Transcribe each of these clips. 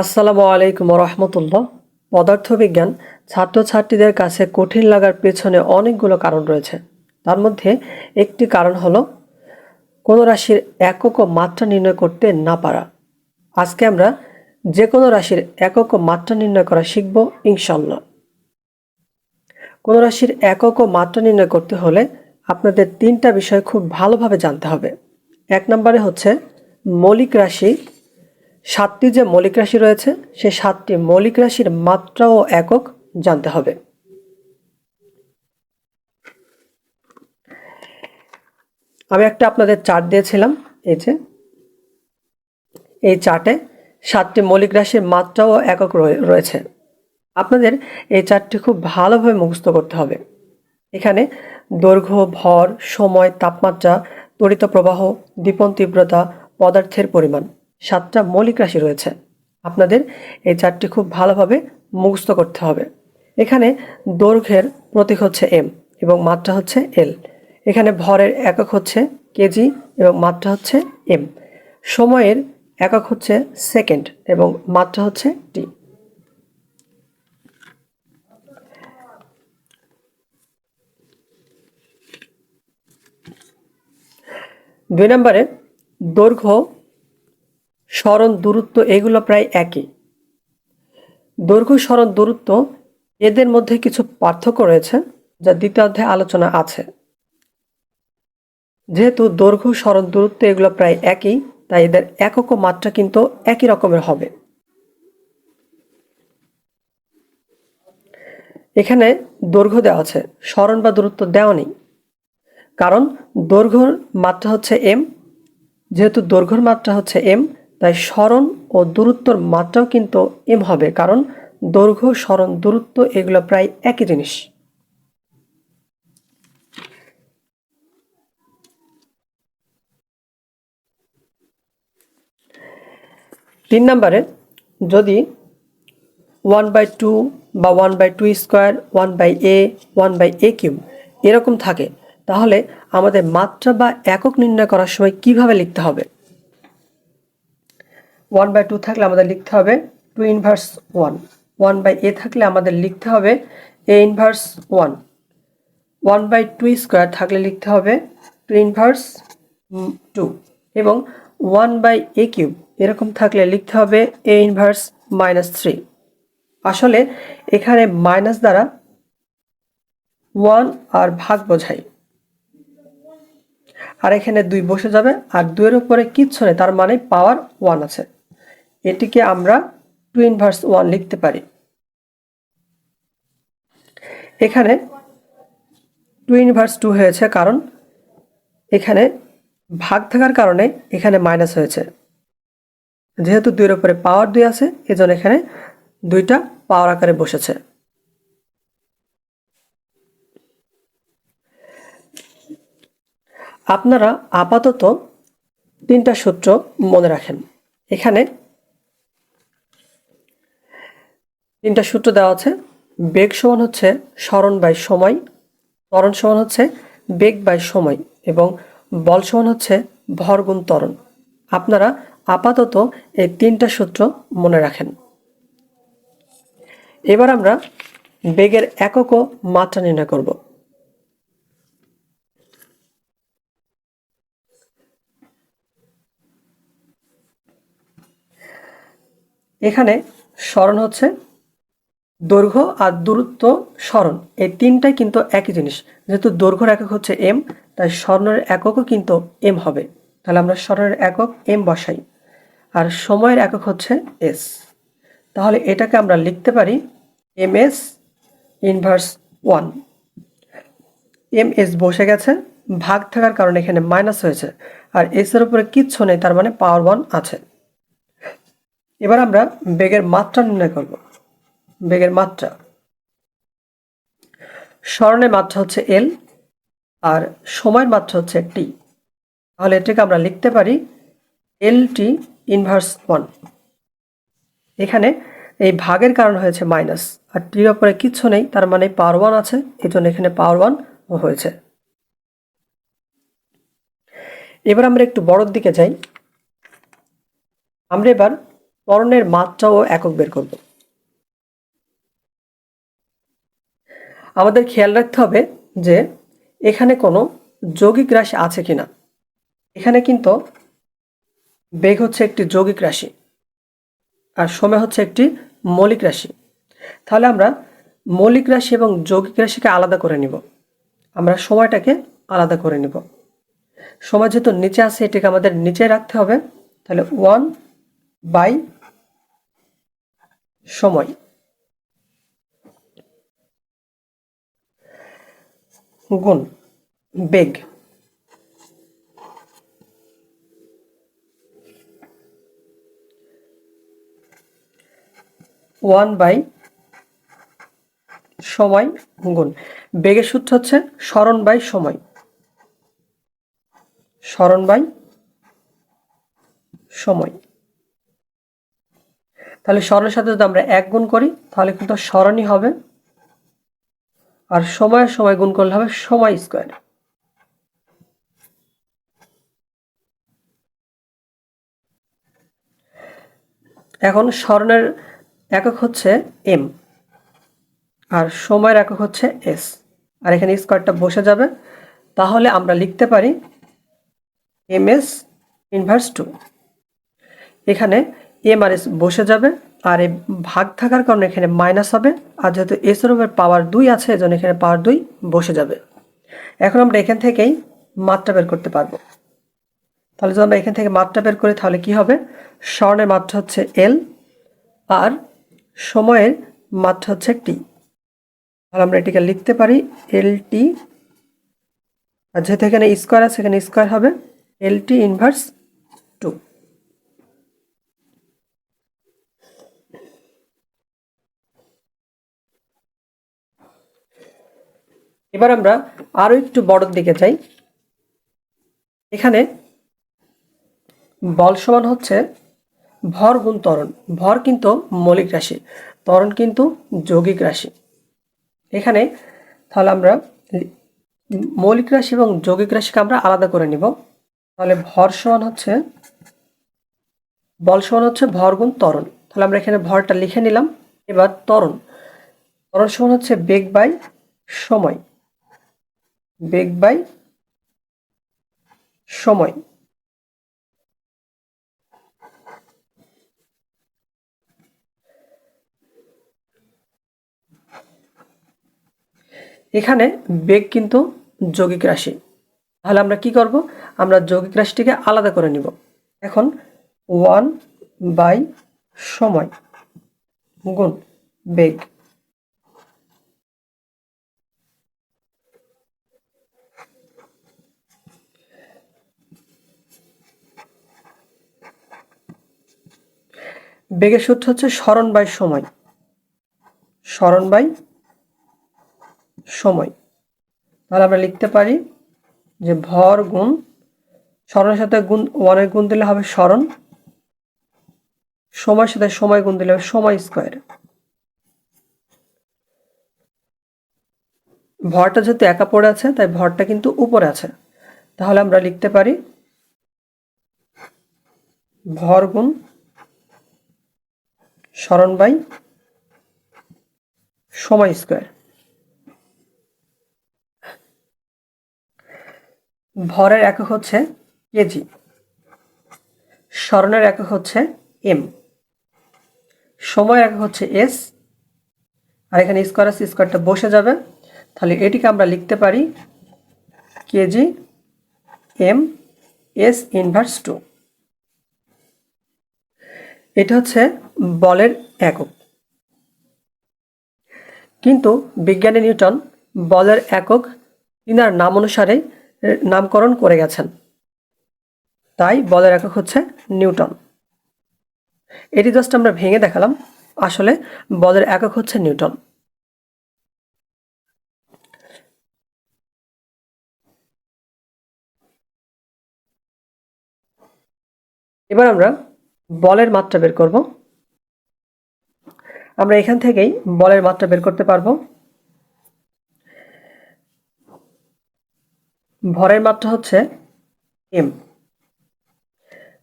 আসসালামু আলাইকুম রহমতুল্লাহ পদার্থবিজ্ঞান ছাত্রছাত্রীদের কাছে কঠিন লাগার পেছনে অনেকগুলো কারণ রয়েছে। তার মধ্যে একটি কারণ হলো, কোনো রাশির একক মাত্রা নির্ণয় করতে না পারা। আজকে আমরা যে কোনো রাশির একক মাত্রা নির্ণয় করা শিখব ইনশাল্লাহ কোনো রাশির একক মাত্রা নির্ণয় করতে হলে আপনাদের তিনটা বিষয় খুব ভালোভাবে জানতে হবে। এক নম্বরে হচ্ছে, মৌলিক রাশি সাতটি যে মৌলিক রাশি রয়েছে সে সাতটি মৌলিক রাশির মাত্রা ও একক জানতে হবে। আমি একটা আপনাদের চার্ট দিয়েছিলাম, এই যে। এই চার্টে সাতটি মৌলিক রাশির মাত্রা ও একক রয়ে- রয়েছে। আপনাদের এই চার্টটি খুব ভালোভাবে মুখস্থ করতে হবে। এখানে দৈর্ঘ্য, ভর, সময়, তাপমাত্রা, তড়িৎ প্রবাহ দীপন তীব্রতা, পদার্থের পরিমাণ। সাতটা মৌলিক রাশি রয়েছে। আপনাদের এই চারটি খুব ভালোভাবে মুখস্থ করতে হবে। এখানে দৈর্ঘ্যের প্রতীক হচ্ছে এম এবং মাত্রা হচ্ছে এল এখানে ভরের একক হচ্ছে কেজি এবং মাত্রা হচ্ছে এম সময়ের একক হচ্ছে সেকেন্ড এবং মাত্রা হচ্ছে টি দুই নম্বরে দৈর্ঘ্য স্মরণ দূরত্ব এগুলো প্রায় একই। দৈর্ঘ্য স্মরণ দূরত্ব এদের মধ্যে কিছু পার্থক্য রয়েছে যা দ্বিতীয় অধ্যায়ে আলোচনা আছে। যেহেতু দৈর্ঘ্য স্মরণ দূরত্ব এগুলো প্রায় একই, তাই এদের একক মাত্রা কিন্তু একই রকমের হবে। এখানে দৈর্ঘ্য দেওয়া আছে, স্মরণ বা দূরত্ব দেওয়া নেই। কারণ দৈর্ঘ্যর মাত্রা হচ্ছে এম যেহেতু দৈর্ঘ্যর মাত্রা হচ্ছে এম তাই স্মরণ ও দূরত্বর মাত্রাও কিন্তু এম হবে, কারণ দৈর্ঘ্য, স্মরণ, দূরত্ব এগুলো প্রায় একই জিনিস। তিন নম্বরে, যদি ওয়ান বাই টু বা one by two square one by A one by A cube এরকম থাকে, তাহলে আমাদের মাত্রা বা একক নির্ণয় করার সময় কীভাবে লিখতে হবে? ওয়ান বাই টু থাকলে আমাদের লিখতে হবে two inverse one one by A থাকলে আমাদের লিখতে হবে A inverse one one by two square থাকলে লিখতে হবে টু ইনভার্স টু এবং ওয়ান বাই এ কিউব এরকম থাকলে লিখতে হবে এ ইনভার্স মাইনাস থ্রি আসলে এখানে মাইনাস দ্বারা ওয়ান আর ভাগ বোঝায় আর এখানে দুই বসে যাবে, আর দুইয়ের উপরে কিচ্ছু নেই, তার মানে পাওয়ার ওয়ান আছে। এটিকে আমরা টু ইনভার্স ওয়ান লিখতে পারি। এখানে টু ইনভার্স টু হয়েছে কারণ এখানে ভাগ থাকার কারণে এখানে মাইনাস হয়েছে। যেহেতু দুইয়ের উপরে পাওয়ার দুই আছে, এজন্য এখানে দুইটা পাওয়ার আকারে বসেছে। আপনারা আপাতত তিনটা সূত্র মনে রাখেন। এখানে তিনটা সূত্র দেওয়া আছে। বেগ সমান হচ্ছে স্মরণ বাই সময়, ত্বরণ সমান হচ্ছে বেগ বাই সময় এবং বল সমান হচ্ছে ভর গুণ ত্বরণ। আপনারা আপাতত এই তিনটা সূত্র মনে রাখেন। এবার আমরা বেগের একক মাত্রা নির্ণয় করব। এখানে স্মরণ হচ্ছে দৈর্ঘ্য আর দূরত্ব স্মরণ। এই তিনটাই কিন্তু একই জিনিস। যেহেতু দৈর্ঘ্যর একক হচ্ছে এম তাই স্মরণের এককও কিন্তু এম হবে। তাহলে আমরা স্মরণের একক এম বসাই। আর সময়ের একক হচ্ছে এস তাহলে এটাকে আমরা লিখতে পারি M S inverse one M S বসে গেছে, ভাগ থাকার কারণে এখানে মাইনাস হয়েছে। আর এস এর উপরে কিচ্ছু নেই, তার মানে পাওয়ার ওয়ান আছে। এবার আমরা বেগের মাত্রা নির্ণয় করব। বেগের মাত্রা। স্মরণের মাত্রা হচ্ছে এল আর সময়ের মাত্রা হচ্ছে টি তাহলে এটাকে আমরা লিখতে পারি এল টি ইনভার্স ওয়ান এখানে এই ভাগের কারণ হয়েছে মাইনাস আর টির ওপরে কিচ্ছু নেই, তার মানে পাওয়ার ওয়ান আছে এই জন্য এখানে পাওয়ার ওয়ান হয়েছে। এবার আমরা একটু বড়র দিকে যাই। আমরা এবার ত্বরণের মাত্রা ও একক বের করব। আমাদের খেয়াল রাখতে হবে যে এখানে কোনো যৌগিক রাশি আছে কি না এখানে কিন্তু বেগ হচ্ছে একটি যৌগিক রাশি আর সময় হচ্ছে একটি মৌলিক রাশি। তাহলে আমরা মৌলিক রাশি এবং যৌগিক রাশিকে আলাদা করে নিব। আমরা সময়টাকে আলাদা করে নিব। সময় যেহেতু নিচে আছে, এটাকে আমাদের নিচে রাখতে হবে। তাহলে ওয়ান বাই সময়। গুণ, বেগ। ওয়ান বাই সময় গুণ। বেগের সূত্র হচ্ছে স্মরণ বাই সময়। স্মরণ বাই সময়। তাহলে স্মরণের সাথে যদি আমরা এক গুণ করি, তাহলে কিন্তু স্মরণই হবে আর সময়ের সময় গুণ করলে হবে সময় স্কোয়ার। এখন স্বর্ণের একক হচ্ছে এম, আর সময়ের একক হচ্ছে এস। আর এখানে স্কোয়ারটা বসে যাবে। তাহলে আমরা লিখতে পারি এম এস ইনভার্স টু। এখানে এম আর এস বসে যাবে। আর এই ভাগ থাকার কারণে এখানে মাইনাস হবে। আর যেহেতু এস এর উপর পাওয়ার দুই আছে, এজন্য এখানে পাওয়ার দুই বসে যাবে। এখন আমরা এখান থেকেই মাত্রা বের করতে পারব। তাহলে যদি আমরা এখান থেকে মাত্রা বের করি, তাহলে কি হবে? স্বর্ণের মাত্রা হচ্ছে এল আর সময়ের মাত্রা হচ্ছে টি তাহলে আমরা এটিকে লিখতে পারি এল টি আর যেহেতু এখানে স্কোয়ার আছে, এখানে স্কোয়ার হবে এল টি ইনভার্স টু এবার আমরা আরও একটু বড়র দিকে যাই। এখানে বল সমান হচ্ছে ভর গুণ ত্বরণ। ভর কিন্তু মৌলিক রাশি, ত্বরণ কিন্তু যৌগিক রাশি। এখানে তাহলে আমরা মৌলিক রাশি এবং যৌগিক রাশিকে আমরা আলাদা করে নিব। তাহলে ভর সমান হচ্ছে, বল সমান হচ্ছে ভর গুণ ত্বরণ। তাহলে আমরা এখানে ভরটা লিখে নিলাম। এবার ত্বরণ। ত্বরণ সমান হচ্ছে বেগ বাই সময়। বেগ বাই সময়। এখানে বেগ কিন্তু যৌগিক রাশি। তাহলে আমরা কি করব? আমরা যৌগিক রাশিটিকে আলাদা করে নিব। এখন ওয়ান বাই সময় গুণ বেগ। বেগের সূত্র হচ্ছে স্মরণ বাই সময়। স্মরণ বাই সময়। তাহলে আমরা লিখতে পারি যে ভর গুণ, স্মরণের সাথে গুণ, ওয়ানের গুণ দিলে হবে স্মরণ, সময়ের সাথে সময় গুণ দিলে হবে সময় স্কোয়ার। ভরটা যেহেতু একা পড়ে আছে, তাই ভরটা কিন্তু উপরে আছে। তাহলে আমরা লিখতে পারি ভর গুণ স্মরণ বাই সময় স্কোয়ার। ভরের একক হচ্ছে কেজি স্মরণের একক হচ্ছে এম সময় একক হচ্ছে এস আর এখানে স্কোয়ার আছে, স্কোয়ারটা বসে যাবে। তাহলে এটিকে আমরা লিখতে পারি KG M S inverse two এটা হচ্ছে বলের একক। কিন্তু বিজ্ঞানী নিউটন বলের একক তিনার নাম অনুসারে নামকরণ করে গেছেন। তাই বলের একক হচ্ছে নিউটন। এটি জাস্ট আমরা ভেঙে দেখালাম, আসলে বলের একক হচ্ছে নিউটন। এবার আমরা বলের মাত্রা বের করব। আমরা এখান থেকেই বলের মাত্রা বের করতে পারব। ভরের মাত্রা হচ্ছে এম।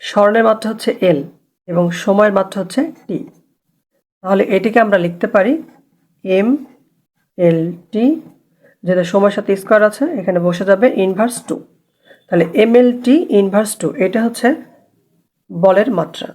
স্বর্ণের মাত্রা হচ্ছে এল এবং সময়ের মাত্রা হচ্ছে টি। তাহলে এটিকে আমরা লিখতে পারি এম এল টি, যেটা সময়ের সাথে স্কোয়ার আছে, এখানে বসে যাবে ইনভার্স টু তাহলে M L T inverse two এটা হচ্ছে বলের মাত্রা।